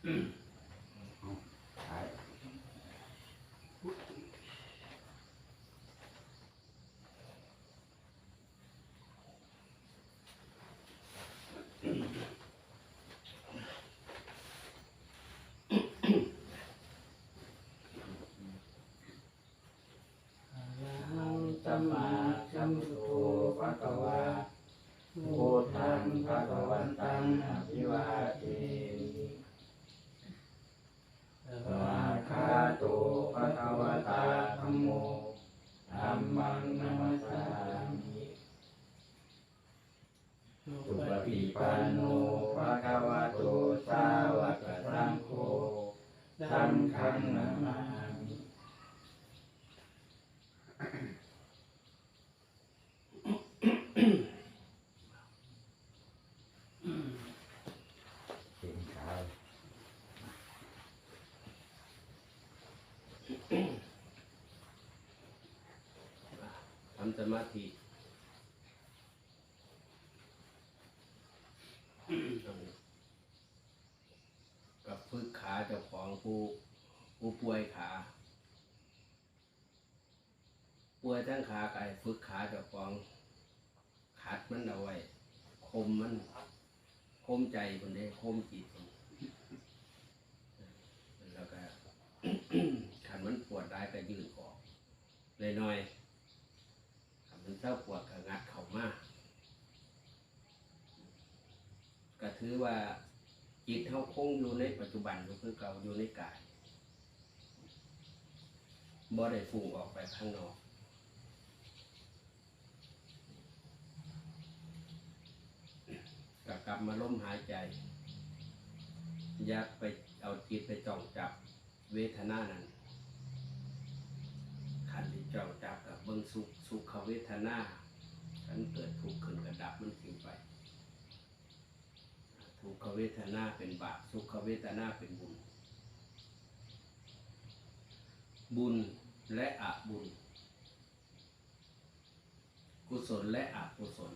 ถ่ายหังสั วันโนภะคะวะโตสาวกสังโฆสังฆังนามามิเสียงขาวทำสมาธิกับฝึกขาเจ้าของผู้ผู้ป่วยขาป่วยทั้งขาไก่ฝึกขาจ้าของขัดมันเอาไว้ คมมัน คมใจคนนี้คมจิตแล้วก็ขันมันปวดได้ก็ยืนออกเลยหน่อยๆขันมันเศร้าปวดก็งัดเข่ามาก็ถือว่า จิตเขาคงอยู่ในปัจจุบันก็คือเก่าอยู่ในกายบ่ได้ฟุ้งออกไปข้างนอกก็กลับมาล้มหายใจยักไปเอาจิตไปจ้องจับเวทนานั้นขันที่จ้องจับกับเบิ้งสุขสุขเวทนาขันเกิดทุกข์ขึ้นกระดับมันทิ้งไป ทุกขเวทนาเป็นบาปสุขเวทนาเป็นบุญ บุญและอบุญ กุศลและอกุศล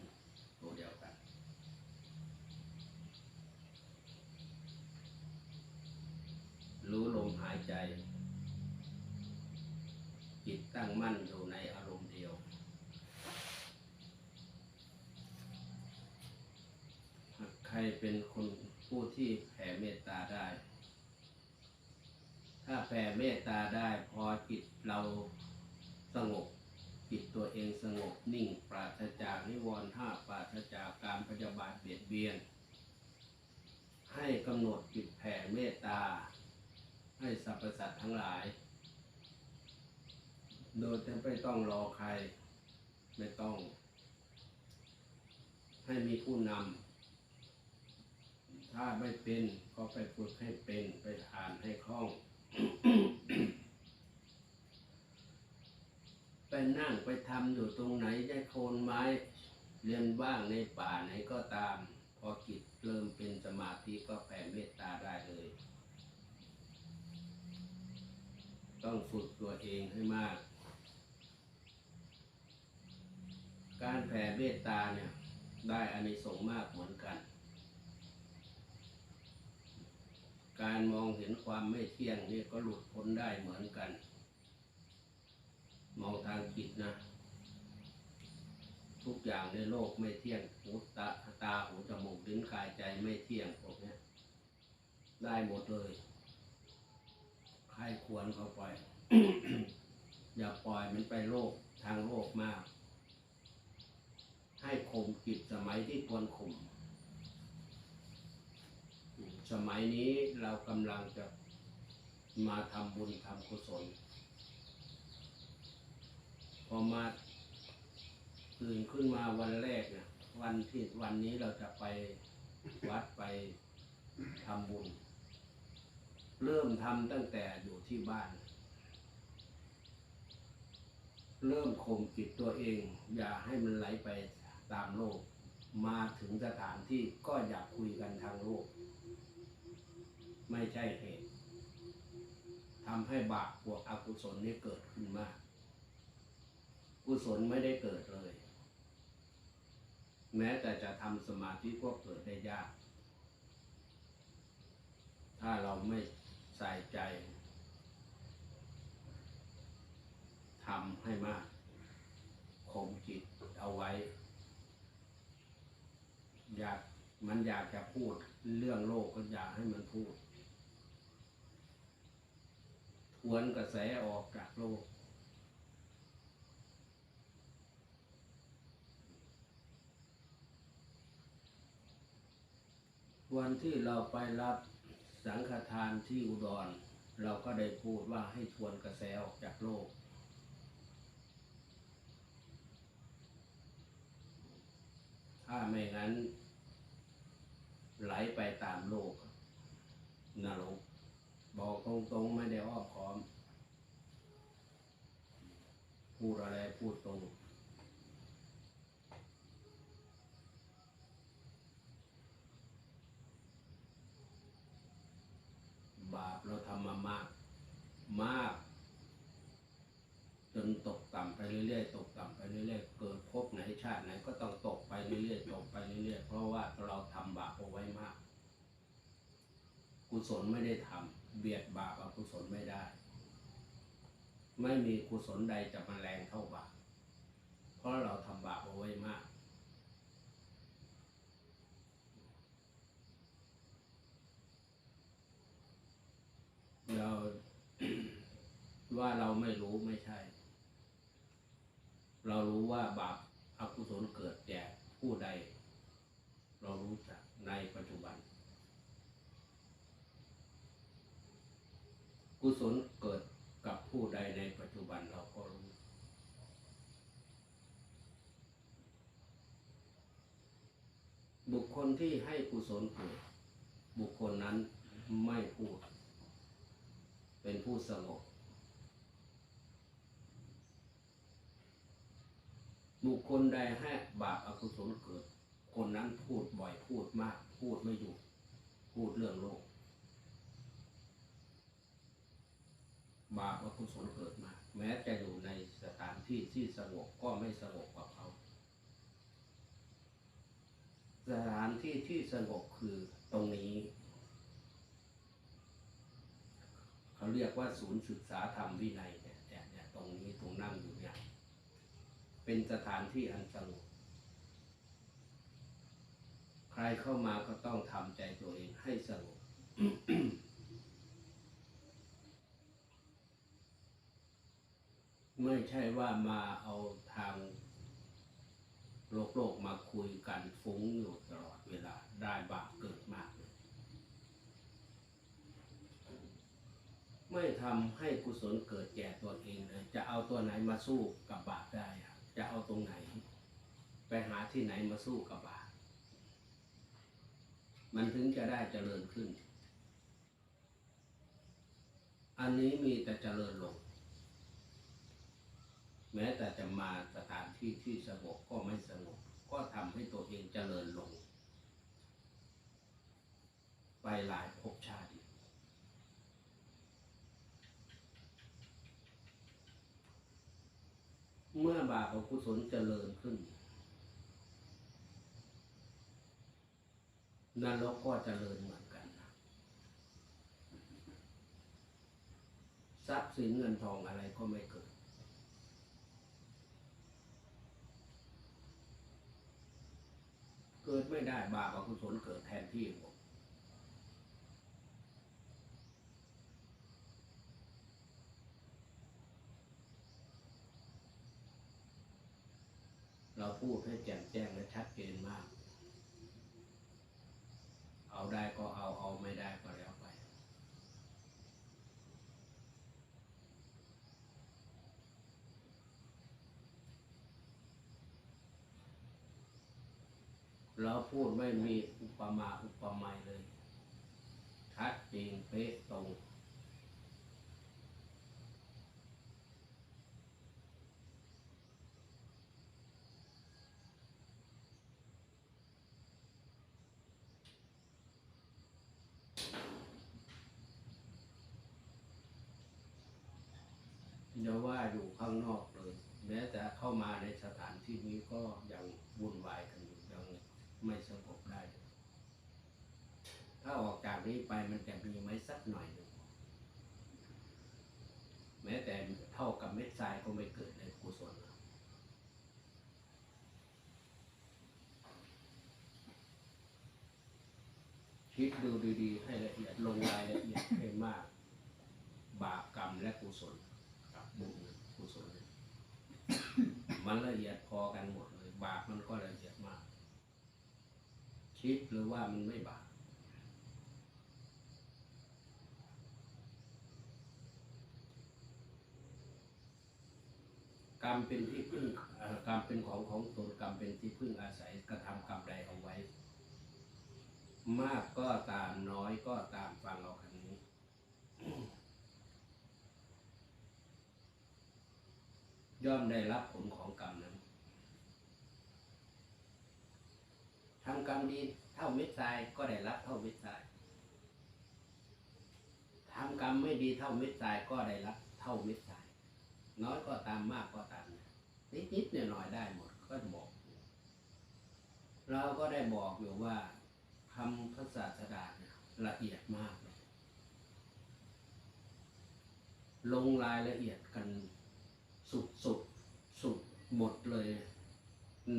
ตัวเดียวกัน รู้ลมหายใจ จิตตั้งมั่นอยู่ในอารมณ์เดียว หาก ใครเป็นคนผู้ที่แผ่เมตตาได้ ถ้าแผ่เมตตาได้พอจิตเราสงบจิตตัวเองสงบนิ่งปราศจากนิวรณ์ห้าปราศจากการพยาบาทเบียดเบียน ให้กำหนดจิตแผ่เมตตา ให้สรรพสัตว์ทั้งหลาย โดยจะไม่ต้องรอใครไม่ต้อง ให้มีผู้นำ ถ้าไม่เป็นก็ไปฝึกให้เป็นไปอ่านให้คล่อง ไปนั่งไปทำอยู่ตรงไหนได้โคนไม้ เรียนบ้างในป่าไหนก็ตาม พอจิตเริ่มเป็นสมาธิก็แผ่เมตตาได้เลย ต้องฝึกตัวเองให้มาก การแผ่เมตตาเนี่ยได้อานิสงส์มากเหมือนกัน การมองเห็นความไม่เที่ยงนี่ก็หลุดพ้นได้เหมือนกัน มองทางจิตนะ ทุกอย่างในโลกไม่เที่ยงหูตาตาหูจมูกลิ้นกายใจไม่เที่ยงพวกนี้ได้หมดเลยใครควรเข้าไปอย่าปล่อยมันไปโลกทางโลกมาก ให้ข่มจิตสมัยที่ควรข่ม สมัยนี้เรากำลังจะมาทำบุญทำกุศล พอมาตื่นขึ้นมาวันแรกเนี่ยวันที่วันนี้เราจะไปวัดไปทำบุญ เริ่มทำตั้งแต่อยู่ที่บ้าน เริ่มข่มจิตตัวเอง อย่าให้มันไหลไปตามโลก มาถึงสถานที่ก็อยากคุยกันทางโลก ไม่ใช่เหตุทำให้บาปพวกอกุศลนี้เกิดขึ้นมาก กุศลไม่ได้เกิดเลย แม้แต่จะทำสมาธิก็เกิดได้ยาก ถ้าเราไม่ใส่ใจทำให้มากคงจิตเอาไว้ อยากมันอยากจะพูดเรื่องโลกก็อยากให้มันพูด ทวนกระแสออกจากโลก วันที่เราไปรับสังฆทานที่อุดร เราก็ได้พูดว่าให้ทวนกระแสออกจากโลก ถ้าไม่งั้น ไหลไปตามโลกนรก บอกตรงๆไม่ได้อ้อมค้อม พูดอะไรพูดตรง บาปเราทำมามาก มาก จนตกต่ำไปเรื่อยๆ ตกต่ำไปเรื่อยๆ เกิดภพไหนชาติไหนก็ต้องตกไปเรื่อยๆ ตกไปเรื่อยๆ เพราะว่าเราทำบาปเอาไว้มาก กุศลไม่ได้ทำ เบียดบาปอกุศลไม่ได้ ไม่มีกุศลใดจะมาแรงเท่าบาปเพราะเราทำบาปเอาไว้มาก เราว่าเราไม่รู้ไม่ใช่ เรารู้ว่าบาปอกุศลเกิดแก่ผู้ใด เรารู้จักในปัจจุบัน กุศลเกิดกับผู้ใดในปัจจุบันเราก็รู้ บุคคลที่ให้กุศลเกิดบุคคลนั้นไม่พูด เป็นผู้สงบบุคคลใดให้บาปอกุศลเกิด คนนั้นพูดบ่อยพูดมาก พูดไม่หยุดพูดเรื่องโลก บาปอกุศลเกิดมา แม้จะอยู่ในสถานที่ที่สงบก็ไม่สงบกับเขา สถานที่ที่สงบคือตรงนี้ เขาเรียกว่าศูนย์ศึกษาธรรมวินัยเนี่ยเนี่ยเนี่ยตรงนี้ตรงนั่งอยู่เนี่ยเป็นสถานที่อันสงบใครเข้ามาก็ต้องทำใจตัวเองให้สงบ ไม่ใช่ว่ามาเอาทางโลกโลกมาคุยกันฟุ้งอยู่ตลอดเวลาได้บาปเกิดมาก ไม่ทำให้กุศลเกิดแก่ตัวเองเลยจะเอาตัวไหนมาสู้กับบาปได้ จะเอาตรงไหน ไปหาที่ไหนมาสู้กับบาปมันถึงจะได้เจริญขึ้น อันนี้มีแต่เจริญลง แม้แต่จะมาสถานที่ที่สงบก็ไม่สงบก็ทำให้ตัวเองเจริญลง ไปหลายภพชาติเมื่อบาปอกุศลเจริญขึ้น นรกก็เจริญเหมือนกัน ทรัพย์สินเงินทองอะไรก็ไม่เกิด เกิด ไม่ได้บาปอกุศลเกิดแทนที่ผมเราพูดให้แจ่มแจ้งและชัดเจนมาก เอาได้ก็เอา เอาไม่ได้ก็แล้วไป เราพูดไม่มีอุปมาอุปไมยเลยชัดเจนเป๊ะตรงอย่าว่าอยู่ข้างนอกเลย แม้แต่เข้ามาในสถานที่นี้ก็ยังวุ่นวายกัน ไม่สงบได้ ถ้าออกจากนี้ไปมันจะมีไหมสักหน่อยหนึ่งแม้แต่เท่ากับเม็ดทรายก็ไม่เกิดในกุศลคิดดูดีๆ ให้ละเอียดลงรายละเอียดให้มาก บาปกรรมและกุศลบุญกุศลมันละเอียดพอกันหมดเลย บาปมันก็ละเอียด คิดหรือว่ามันไม่บาปกรรมเป็นที่พึ่งกรรมเป็นของของตนกรรมเป็นที่พึ่งอาศัยกระทำกรรมใดเอาไว้ มากก็ตามน้อยก็ตามฟังเอาคันนี้ ย่อมได้รับผลของกรรมนั้น ทำกรรมดีเท่าเม็ดทรายก็ได้รับเท่าเม็ดทรายทำกรรมไม่ดีเท่าเม็ดทรายก็ได้รับเท่าเม็ดทราย น้อยก็ตามมากก็ตามนิดนิดๆหน่ยหน่อยได้หมดก็บอก เราก็ได้บอกอยู่ว่าคำพระศาสดาเนี่ยละเอียดมากเลยลงรายละเอียดกันสุดสุดสุดหมดเลย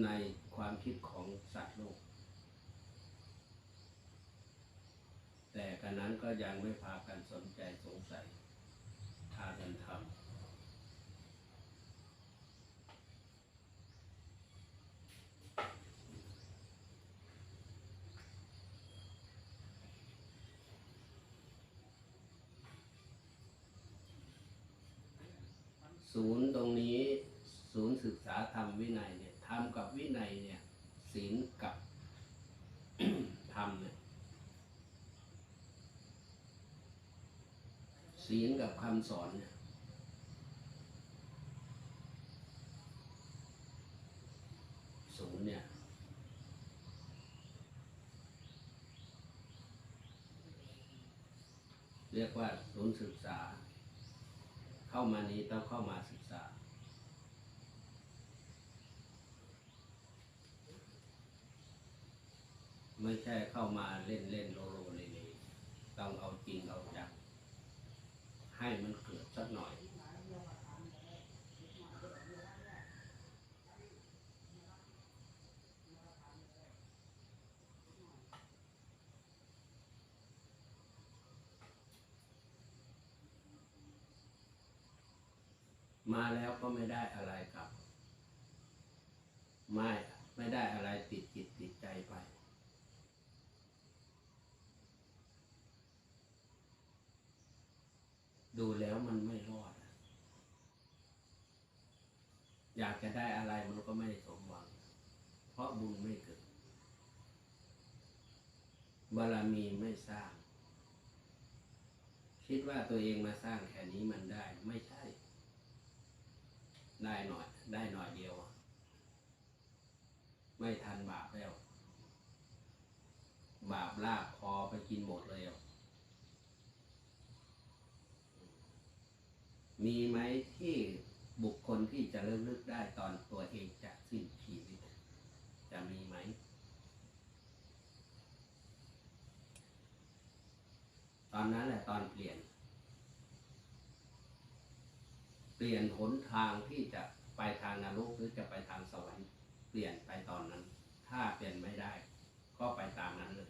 ในความคิดของสัตว์โลก แต่กันนั้นก็ยังไม่พากันสนใจสงสัยพากันทำศูนย์ตรงนี้ศูนย์ศึกษาธรรมวินัยเนี่ยธรรมกับวินัยเนี่ยศีลกับ ธรรมเนี่ยศีลกับ คำสอนเนี่ยศูนย์เนี่ย เรียกว่าศูนย์ศึกษา เข้ามานี้ต้องเข้ามาศึกษา ไม่ใช่เข้ามาเล่นเล่นโลโลเลเลต้องเอาจริงเอาจัง ให้มันเกิดสักหน่อย มาแล้วก็ไม่ได้อะไรกลับ ไม่ไม่ได้อะไรติดจิตติดใจไป ดูแล้วมันไม่รอด อยากจะได้อะไรมันก็ไม่สมหวัง เพราะบุญไม่เกิด บารมีไม่สร้าง คิดว่าตัวเองมาสร้างแค่นี้มันได้ไม่ใช่ ได้หน่อยได้หน่อยเดียว ไม่ทันบาปแล้ว บาปลากคอไปกินหมดเลยอะ มีไหมที่บุคคลที่จะเลิกลึกได้ตอนตัวเองจะสิ้นชีวิต จะมีไหม ตอนนั้นแหละตอนเปลี่ยน เปลี่ยนหนทางที่จะไปทางนรกหรือจะไปทางสวรรค์เปลี่ยนไปตอนนั้น ถ้าเปลี่ยนไม่ได้ ก็ไปตามนั้นเลย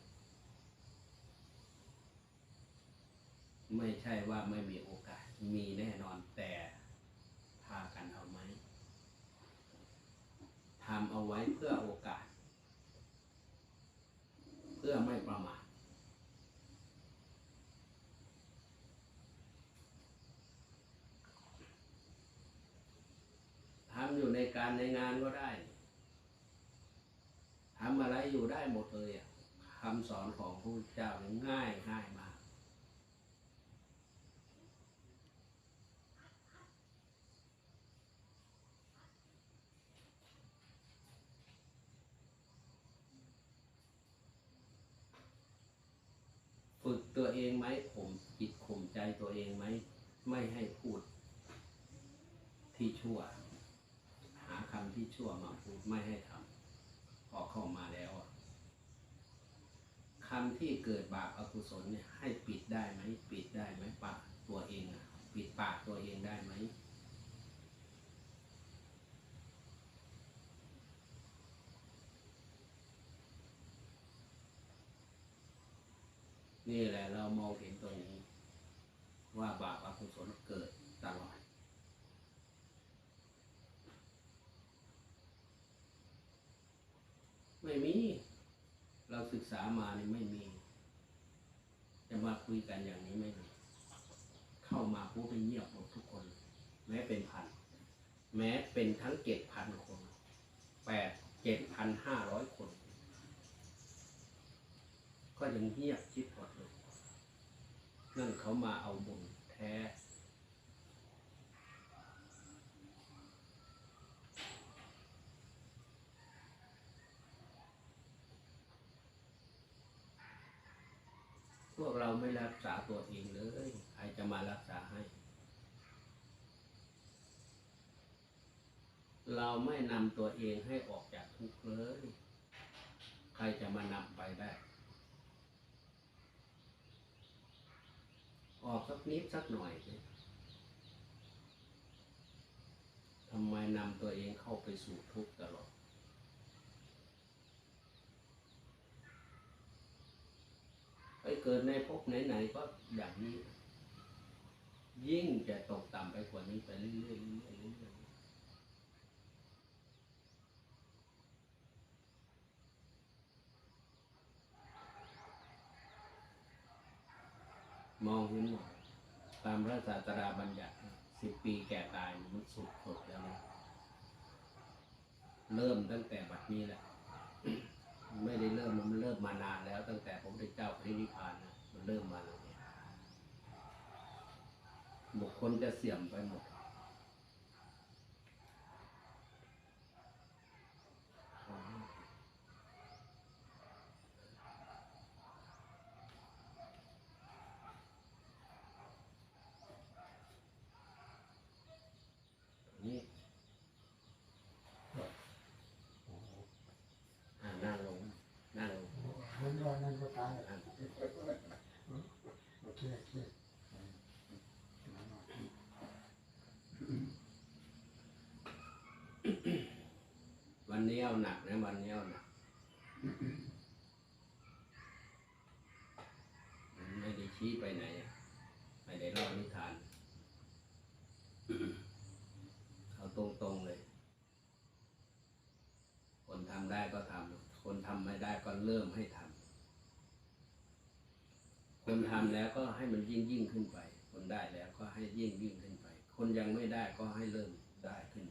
ไม่ใช่ว่าไม่มีโอกาส มีแน่นอนแต่พากันเอาไหมทำเอาไว้เพื่อโอกาส เพื่อไม่ประมาททำอยู่ในการในงานก็ได้ทำอะไรอยู่ได้หมดเลยอะคำสอนของพระพุทธเจ้าง่ายง่ายมาก ฝึกตัวเองไหมข่มจิตข่มใจตัวเองไหม ไม่ให้พูดที่ชั่ว หาคำที่ชั่วมาพูดไม่ให้ทำพอเข้ามาแล้วคำที่เกิดบาปอกุศลเนี่ยให้ปิดได้ไหม ปิดได้ไหมปากตัวเองอะปิดปากตัวเองได้ไหม นี่แหละเรามองเห็นตัวนี้ ว่าบาปอกุศลเกิดตลอด ไม่มี เราศึกษามานี่ไม่มี จะมาคุยกันอย่างนี้ไม่มีเข้ามาปุ๊บเป็นเงียบหมดทุกคน แม้เป็นพัน แม้เป็นทั้งเจ็ดพันคนแปดเจ็ดพันห้าร้อยคน ก็ยังเงียบชิด นั่นเขามาเอาบุญแท้ พวกเราไม่รักษาตัวเองเลย ใครจะมารักษาให้ เราไม่นำตัวเองให้ออกจากทุกข์เลย ใครจะมานำไปได้ ออกสักนิดสักหน่อยทำไมนำตัวเองเข้าไปสู่ทุกข์ตลอด ไปเกิดในภพไหนๆก็อย่างนี้ ยิ่งจะตกต่ำไปกว่านี้ไปเรื่อยๆเรื่อยๆเรื่อยๆ มองเห็นหมดตามพระศาสดาบัญญัติสิบปีแก่ตายมันสุดสดแล้วนะเริ่มตั้งแต่บัดนี้แหละ ไม่ได้เริ่มมันเริ่มมานานแล้ว ตั้งแต่พระพุทธเจ้าปรินิพพานนะมันเริ่มมาแล้วเนี่ยบุคคลจะเสื่อมไปหมดนี่อ่านั่งลงนั่งลง มันรอนั่นก็ตาย อะ โอเคโอเค วั นนี้เอาหนักนะวันนี้เอาหนักไม่ได้ชี้ไปไหน ไม่ได้เล่านิทาน เอาตรงๆเลย คนทำได้ก็ทำคนทำไม่ได้ก็เริ่มให้ทำคนทำแล้วก็ให้มันยิ่งยิ่งขึ้นไป คนได้แล้วก็ให้ยิ่งยิ่งขึ้นไป คนยังไม่ได้ก็ให้เริ่มได้ขึ้น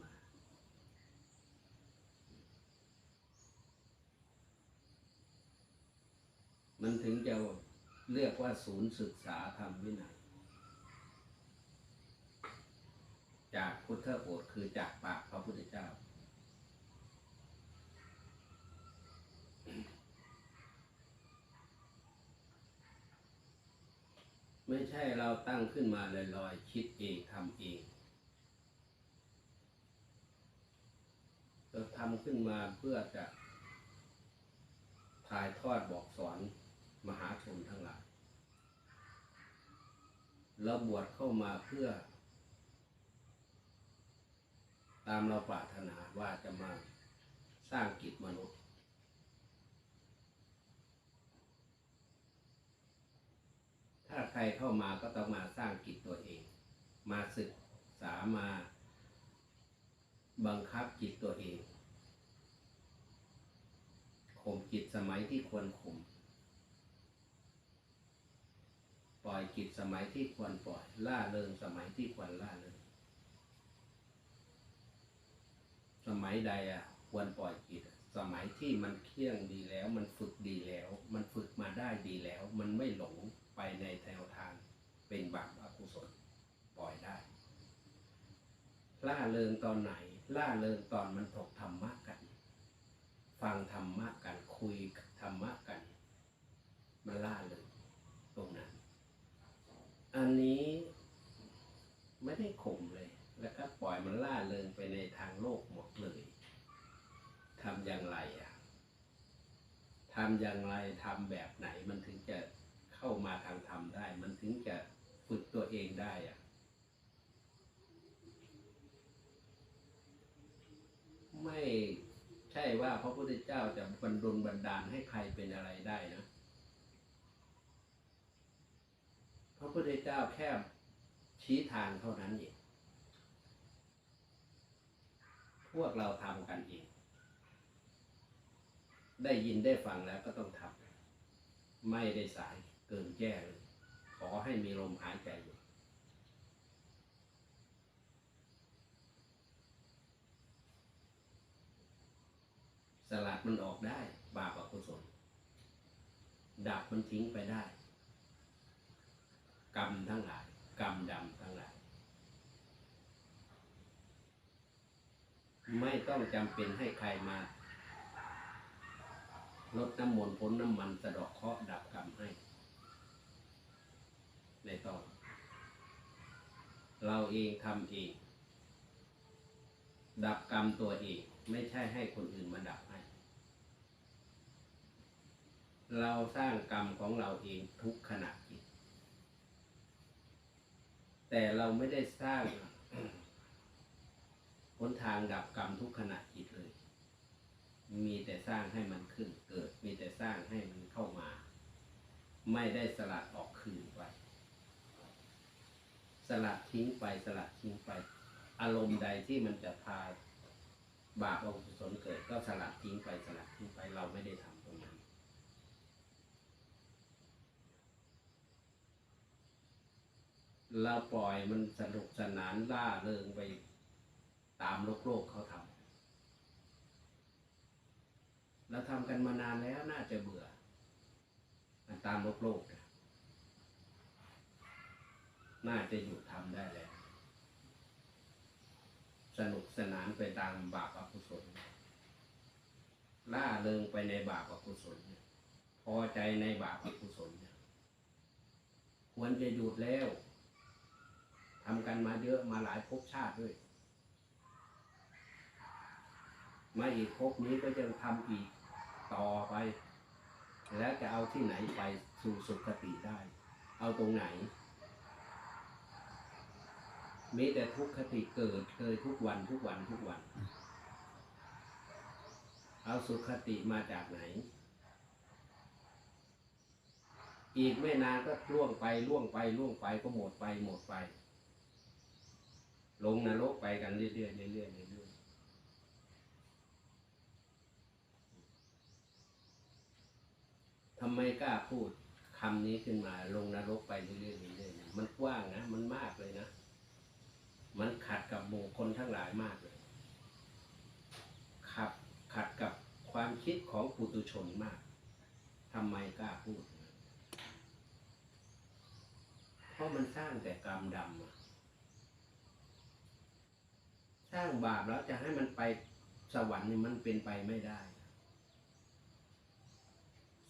มันถึงจะเรียกว่าศูนย์ศึกษาธรรมวินัย จากพุทธโอษคือจากปากพระพุทธเจ้า ไม่ใช่เราตั้งขึ้นมาลอยๆ คิดเองทำเองเราทำขึ้นมาเพื่อจะถ่ายทอดบอกสอน มหาชนทั้งหลายเราบวชเข้ามาเพื่อ ตามเราปรารถนาว่าจะมาสร้างกิจมนุษย์ ถ้าใครเข้ามาก็ต้องมาสร้างกิจตัวเอง มาศึกษามาบังคับจิตตัวเองข่มจิตสมัยที่ควรข่ม ปล่อยจิตสมัยที่ควรปล่อย ล่าเริงสมัยที่ควรล่าเริงสมัยใดอะ ควรปล่อยจิตสมัยที่มันเที่ยงดีแล้ว มันฝึกดีแล้ว มันฝึกมาได้ดีแล้ว มันไม่หลงไปในแนวทางเป็นบาปอกุศลปล่อยได้ ล่าเริงตอนไหน ล่าเริงตอนมันถกธรรมะกัน ฟังธรรมะกันคุยธรรมะกัน มันล่าเริงตรงนั้น อันนี้ไม่ได้ข่มเลย แล้วก็ปล่อยมันล่าเริงไปในทางโลกหมดเลยทำอย่างไรทำอย่างทำแบบไหน มันถึงจะเข้ามาทางธรรมได้ มันถึงจะฝึกตัวเองได้อะไม่ใช่ว่าพระพุทธเจ้าจะบันดลบันดาลให้ใครเป็นอะไรได้นะพระพุทธเจ้าแค่ชี้ทางเท่านั้นเองพวกเราทำกันเอง ได้ยินได้ฟังแล้วก็ต้องทำไม่ได้สายเกินแก้เลยขอให้มีลมหายใจอยู่สลัดมันออกได้ บาปอกุศลดับมันทิ้งไปได้ กรรมทั้งหลาย กรรมดำทั้งหลาย ไม่ต้องจำเป็นให้ใครมา ลดน้ำมนต์พ้นน้ำมันสะดอกเคราะห์ดับกรรมให้ไม่ต้องเราเองทำเอง ดับกรรมตัวเอง ไม่ใช่ให้คนอื่นมาดับให้ เราสร้างกรรมของเราเองทุกขณะจิตแต่เราไม่ได้สร้างหนทางดับกรรมทุกขณะจิตเลย มีแต่สร้างให้มันขึ้นเกิด มีแต่สร้างให้มันเข้ามา ไม่ได้สลัดออกคืนไป สลัดทิ้งไปสลัดทิ้งไป อารมณ์ใดที่มันจะพาบาปอกุศลเกิดก็สลัดทิ้งไปสลัดทิ้งไปเราไม่ได้ทำตรงนั้นเราปล่อยมันสนุกสนานล่าเริงไปตามโลกโลกเขาทำ เราทำกันมานานแล้วน่าจะเบื่อ มันตามโลกโลกเนี่ยน่าจะหยุดทำได้แล้ว สนุกสนานไปตามบาปอกุศลล่าเริงไปในบาปอกุศลพอใจในบาปอกุศลควรจะหยุดแล้วทำกันมาเยอะมาหลายภพชาติด้วย มาอีกภพนี้ก็จะทำอีก ต่อไป แล้วจะเอาที่ไหนไปสู่สุคติได้ เอาตรงไหน มีแต่ทุกขติเกิดเกิดทุกวันทุกวันทุกวัน เอาสุขติมาจากไหน อีกไม่นานก็ล่วงไปล่วงไปล่วงไปก็หมดไปหมดไป ลงนรกไปกันเรื่อยๆเรื่อยๆเรื่อยๆ ทำไมกล้าพูดคำนี้ขึ้นมาลงนรกไปเรื่อยๆเรื่อยๆเนี่ยมันกว้างนะ มันมากเลยนะ มันขัดกับหมู่คนทั้งหลายมากเลย ขัดขัดกับความคิดของปุตุชนมากทำไมกล้าพูด เพราะมันสร้างแต่กรรมดำสร้างบาปแล้วจะให้มันไปสวรรค์นี่มันเป็นไปไม่ได้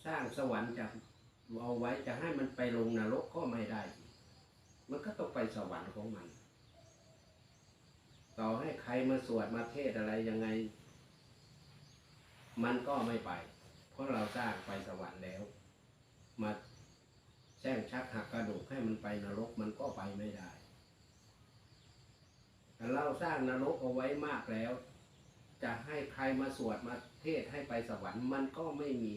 สร้างสวรรค์จะเอาไว้จะให้มันไปลงนรกก็ไม่ได้ มันก็ต้องไปสวรรค์ของมัน ต่อให้ใครมาสวดมาเทศอะไรยังไง มันก็ไม่ไป เพราะเราสร้างไปสวรรค์แล้ว มาแช่งชักหักกระดูกให้มันไปนรกมันก็ไปไม่ได้แต่เราสร้างนรกเอาไว้มากแล้ว จะให้ใครมาสวดมาเทศให้ไปสวรรค์มันก็ไม่มี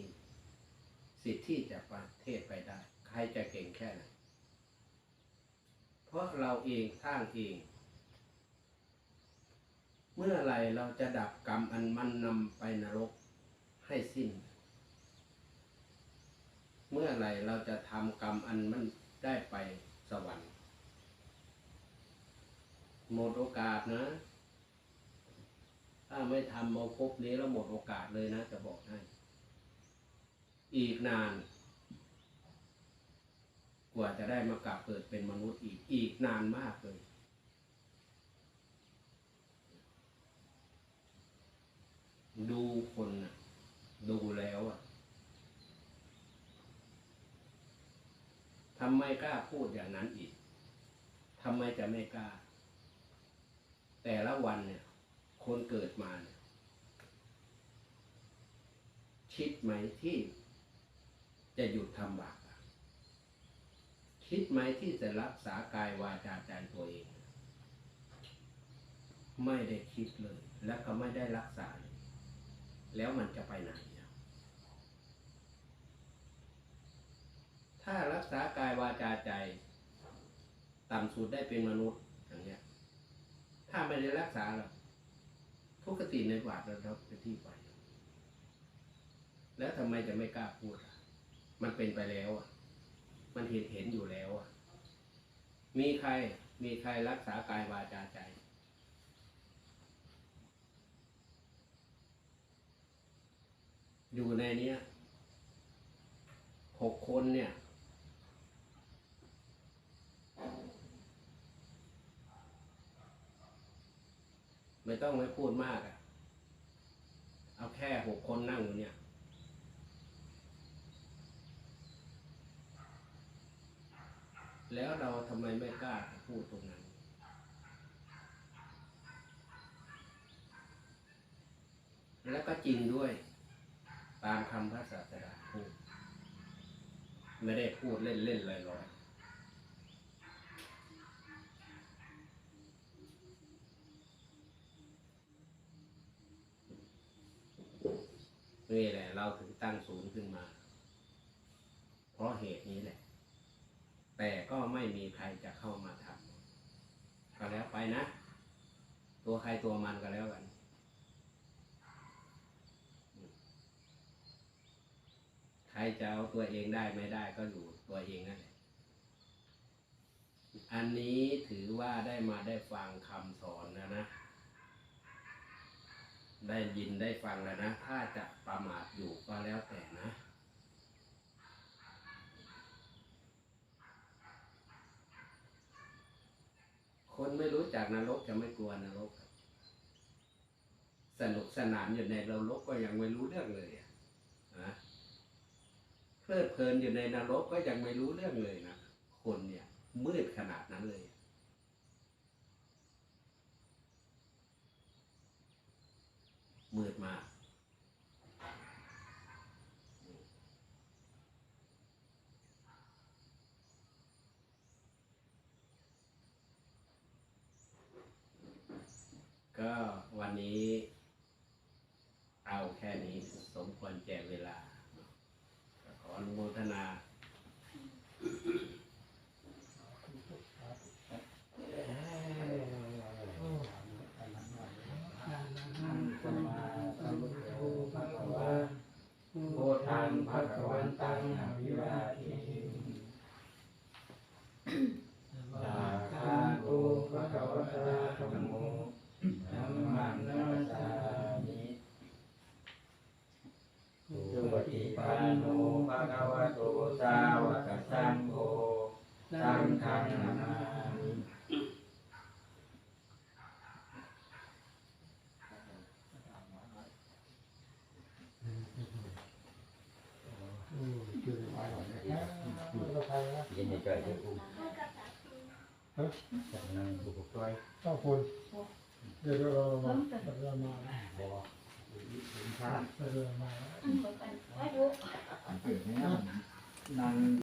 สิทธิ์ที่จะประเทศไปได้ ใครจะเก่งแค่ไหน เพราะเราเองสร้างเอง เมื่อไรเราจะดับกรรมอันมันนำไปนรกให้สิ้น เมื่อไรเราจะทำกรรมอันมันได้ไปสวรรค์หมดโอกาสนะ ถ้าไม่ทำเอาพบนี้แล้วหมดโอกาสเลยนะจะบอกให้ อีกนาน กว่าจะได้มากลับเกิดเป็นมนุษย์อีกอีกนานมากเลย ดูคนนะดูแล้วอะทำไมกล้าพูดอย่างนั้นอีกทำไมจะไม่กล้า แต่ละวันเนี่ย คนเกิดมาเนี่ยชคิดไหมที่ จะหยุดทำบาปคิดไหมที่จะรักษากายวาจาใจตัวเอง ไม่ได้คิดเลย แล้วก็ไม่ได้รักษาเลยแล้วมันจะไปไหนถ้ารักษากายวาจาใจ ต่ำสุดได้เป็นมนุษย์อย่างเงี้ย ถ้าไม่ได้รักษาหรอกทุกขติในบาทเราเป็นที่ไป แล้วทำไมจะไม่กล้าพูดอะ มันเป็นไปแล้วอะ มันเห็นเห็นอยู่แล้วอะ มีใคร มีใครรักษากายวาจาใจ อยู่ในเนี้ยหกคนเนี่ย ไม่ต้องไม่พูดมากอะ เอาแค่หกคนนั่งอยู่เนี่ย แล้วเราทำไมไม่กล้าพูดตรงนั้น แล้วก็จริงด้วย ตามคำพระศาสดาพูด ไม่ได้พูดเล่นๆลอยๆนี่แหละ เราถึงตั้งศูนย์ขึ้นมา เพราะเหตุนี้แหละ แต่ก็ไม่มีใครจะเข้ามาทำก็แล้วไปนะ ตัวใครตัวมันก็แล้วกัน ใครจะเอาตัวเองได้ไม่ได้ก็อยู่ตัวเองนั่นแหละอันนี้ถือว่าได้มาได้ฟังคำสอนแล้วนะ ได้ยินได้ฟังแล้วนะ ถ้าจะประมาทอยู่ก็แล้วแต่ นะคนไม่รู้จักนรกจะไม่กลัวนรก สนุกสนานอยู่ในนรกก็ยังไม่รู้เรื่องเลยอะนะเพลิดเพลินอยู่ในนรกก็ยังไม่รู้เรื่องเลยนะคนเนี่ย มืดขนาดนั้นเลยมืดมากวันนี้ เอาแค่นี้สมควรแก่เวลาเนาะก็ขออนุโมทนา สัมมาสัมพุทโธภะคะวะโอทังภะคะ วัน